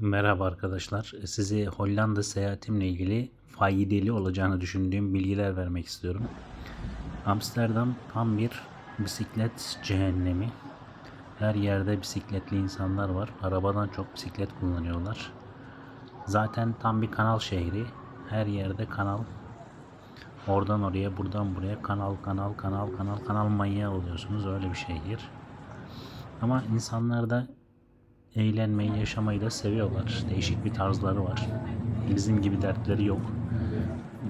Merhaba arkadaşlar. Size Hollanda seyahatimle ilgili faydalı olacağını düşündüğüm bilgiler vermek istiyorum. Amsterdam tam bir bisiklet cehennemi. Her yerde bisikletli insanlar var. Arabadan çok bisiklet kullanıyorlar. Zaten tam bir kanal şehri. Her yerde kanal. Oradan oraya, buradan buraya kanal, kanal, kanal, kanal, kanal manyağı oluyorsunuz. Öyle bir şehir. Ama insanlar da eğlenmeyi, yaşamayı da seviyorlar. Değişik bir tarzları var. Bizim gibi dertleri yok.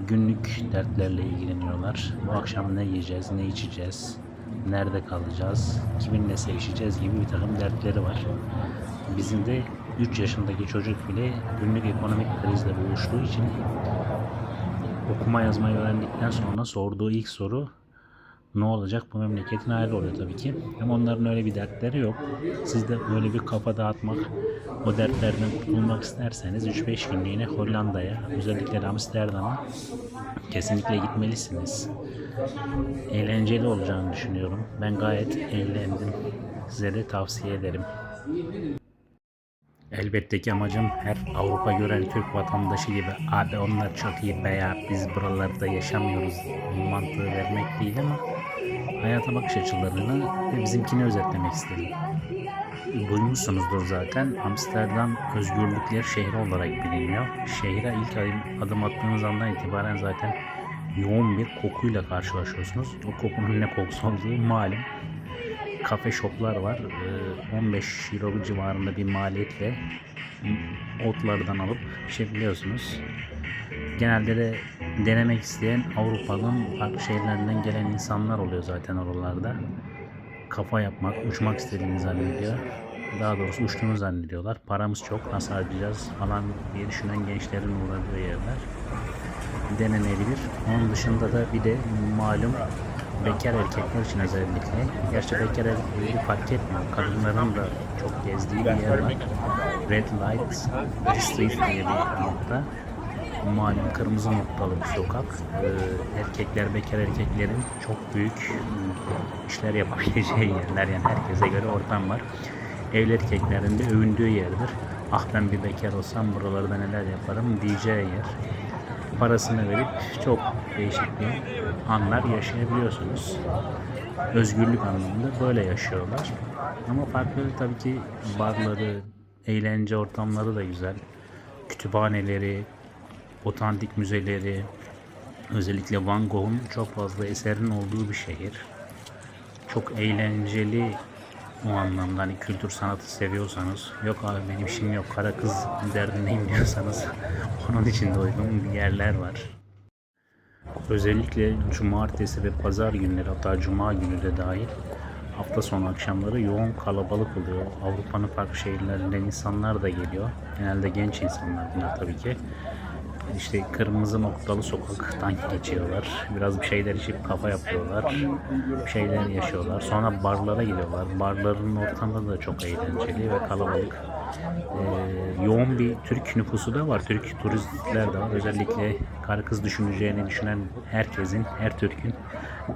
Günlük dertlerle ilgileniyorlar. Bu akşam ne yiyeceğiz, ne içeceğiz, nerede kalacağız, kiminle sevişeceğiz gibi bir takım dertleri var. Bizim de 3 yaşındaki çocuk bile günlük ekonomik krizle boğuştuğu için okuma yazmayı öğrendikten sonra sorduğu ilk soru ne olacak bu memleketin hali oluyor tabii ki. Ama onların öyle bir dertleri yok. Siz de böyle bir kafa dağıtmak, o dertlerden kurtulmak isterseniz 3-5 günlüğüne Hollanda'ya, özellikle Amsterdam'a kesinlikle gitmelisiniz. Eğlenceli olacağını düşünüyorum. Ben gayet eğlendim. Size de tavsiye ederim. Elbette ki amacım her Avrupa gören Türk vatandaşı gibi abi onlar çok iyi be biz buralarda yaşamıyoruz mantığı vermek değil ama hayata bakış açılarını ve bizimkini özetlemek istedim. Duymuşsunuzdur zaten Amsterdam özgürlükler şehri olarak biliniyor. Şehre ilk adım, adım attığınız andan itibaren zaten yoğun bir kokuyla karşılaşıyorsunuz. O kokunun ne kokusu olduğu malum kafe shoplar var. Ee, 15 euro civarında bir maliyetle otlardan alıp içebiliyorsunuz. Genelde de denemek isteyen Avrupa'nın farklı şehirlerinden gelen insanlar oluyor zaten oralarda. Kafa yapmak, uçmak istediğini zannediyor. Daha doğrusu uçtuğunu zannediyorlar. Paramız çok, nasıl harcayacağız falan diye düşünen gençlerin uğradığı yerler. Denenebilir. Onun dışında da bir de malum bekar erkekler için özellikle. Gerçi bekar erkekleri fark etmiyor. Kadınların da çok gezdiği bir yer var. Red Light District diye bir nokta. Malum kırmızı noktalı bir sokak. Ee, erkekler, bekar erkeklerin çok büyük işler yapabileceği yerler. Yani herkese göre ortam var. Evli erkeklerin de övündüğü yerdir. Ah ben bir bekar olsam buralarda neler yaparım diyeceği yer parasını verip çok değişik bir anlar yaşayabiliyorsunuz. Özgürlük anlamında böyle yaşıyorlar. Ama farklı tabii ki barları, eğlence ortamları da güzel. Kütüphaneleri, otantik müzeleri, özellikle Van Gogh'un çok fazla eserinin olduğu bir şehir. Çok eğlenceli o anlamda hani kültür sanatı seviyorsanız yok abi benim işim yok kara kız derdindeyim diyorsanız onun için de uygun yerler var. Özellikle cumartesi ve pazar günleri hatta cuma günü de dahil hafta sonu akşamları yoğun kalabalık oluyor. Avrupa'nın farklı şehirlerinden insanlar da geliyor. Genelde genç insanlar bunlar tabii ki. İşte kırmızı noktalı sokaktan geçiyorlar. Biraz bir şeyler içip kafa yapıyorlar. Bir şeyler yaşıyorlar. Sonra barlara gidiyorlar. Barların ortamı da çok eğlenceli ve kalabalık. Ee, yoğun bir Türk nüfusu da var. Türk turistler de var. Özellikle karı kız düşüneceğini düşünen herkesin, her Türk'ün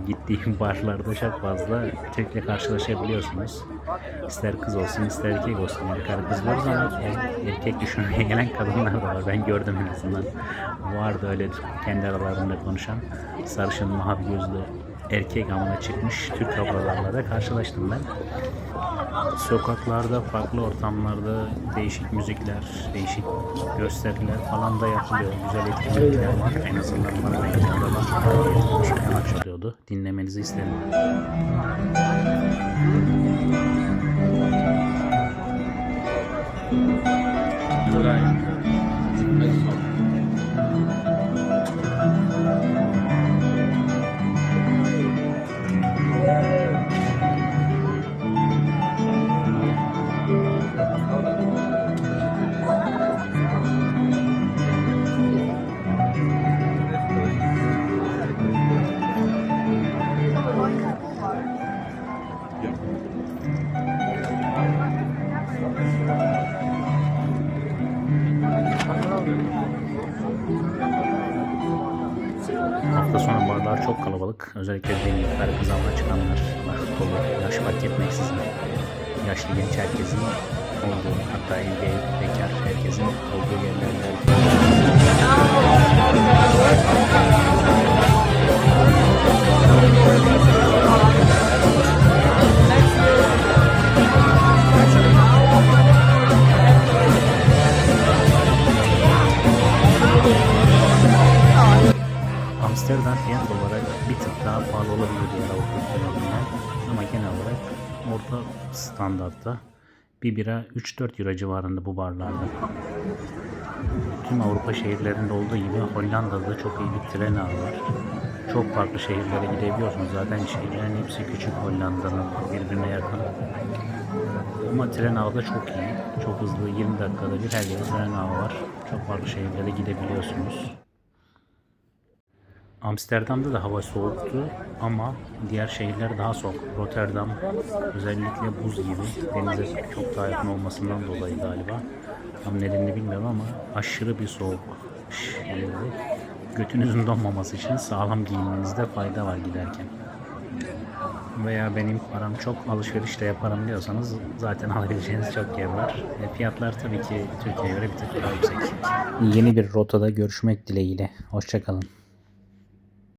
gittiği barlarda çok fazla Türk'le karşılaşabiliyorsunuz. İster kız olsun ister erkek olsun. Yani karı kız diyoruz ama er- erkek düşünmeye gelen kadınlar da var. Ben gördüm en azından. Vardı öyle kendi aralarında konuşan sarışın mavi gözlü erkek amına çıkmış Türk ablalarla da karşılaştım ben. Sokaklarda, farklı ortamlarda değişik müzikler, değişik gösteriler falan da yapılıyor. Güzel etkinlikler var. En azından bana denk geldi. açılıyordu. Dinlemenizi isterim. Hafta sonu barlar çok kalabalık. Özellikle dediğim gibi karı kız avına çıkanlar var dolu. Yaş fark etmeksizin. Yaşlı genç herkesin olduğu hatta evli bekar herkesin olduğu yerlerde. Amsterdam bir tık daha pahalı olabilir diğer Avrupa ülkelerinden. Ama genel olarak orta standartta bir bira 3-4 euro civarında bu barlarda. Tüm Avrupa şehirlerinde olduğu gibi Hollanda'da da çok iyi bir tren ağı var. Çok farklı şehirlere gidebiliyorsunuz. Zaten şehirlerin hepsi küçük Hollanda'nın birbirine yakın. Ama tren ağı da çok iyi. Çok hızlı 20 dakikada bir her yere tren ağı var. Çok farklı şehirlere gidebiliyorsunuz. Amsterdam'da da hava soğuktu ama diğer şehirler daha soğuk. Rotterdam özellikle buz gibi denize çok daha yakın olmasından dolayı galiba. Tam nedenini bilmiyorum ama aşırı bir soğuk şehirdi. Götünüzün donmaması için sağlam giyinmenizde fayda var giderken. Veya benim param çok alışveriş de yaparım diyorsanız zaten alabileceğiniz çok yer var. E, fiyatlar tabii ki Türkiye'ye göre bir tık daha yüksek. Yeni bir rotada görüşmek dileğiyle. Hoşçakalın.